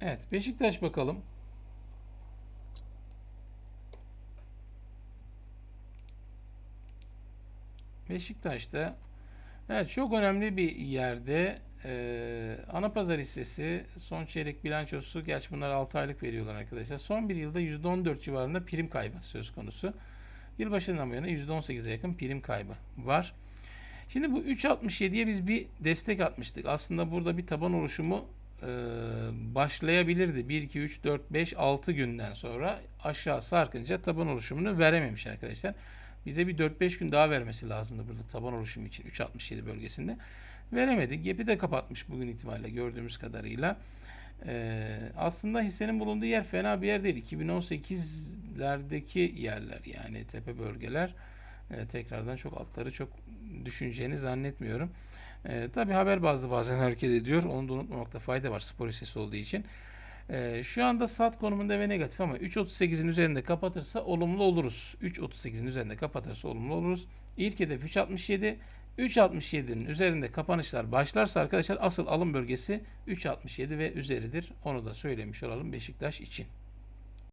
Evet Beşiktaş bakalım. Beşiktaş'ta evet çok önemli bir yerde e, ana pazar hissesi son çeyrek bilançosu gerçi bunlar 6 aylık veriyorlar arkadaşlar. Son bir yılda %14 civarında prim kaybı söz konusu. Yılbaşından bu yana %18'e yakın prim kaybı var. Şimdi bu 3.67'ye biz bir destek atmıştık. Aslında burada bir taban oluşumu e, başlayabilirdi. 1, 2, 3, 4, 5, 6 günden sonra aşağı sarkınca taban oluşumunu verememiş arkadaşlar. Bize bir 4-5 gün daha vermesi lazımdı burada taban oluşumu için 3.67 bölgesinde. Veremedi. Gap'i de kapatmış bugün itibariyle gördüğümüz kadarıyla. Ee, aslında hissenin bulunduğu yer fena bir yer değil. 2018'lerdeki yerler yani tepe bölgeler. Ee, tekrardan çok altları çok düşüneceğini zannetmiyorum. Ee, tabii haber bazlı bazen hareket ediyor. Onu da unutmamakta fayda var spor hissesi olduğu için. Ee, şu anda sat konumunda ve negatif ama 3.38'in üzerinde kapatırsa olumlu oluruz. 3.38'in üzerinde kapatırsa olumlu oluruz. İlk hedef 3.67. 3.67'nin üzerinde kapanışlar başlarsa arkadaşlar asıl alım bölgesi 3.67 ve üzeridir. Onu da söylemiş olalım Beşiktaş için.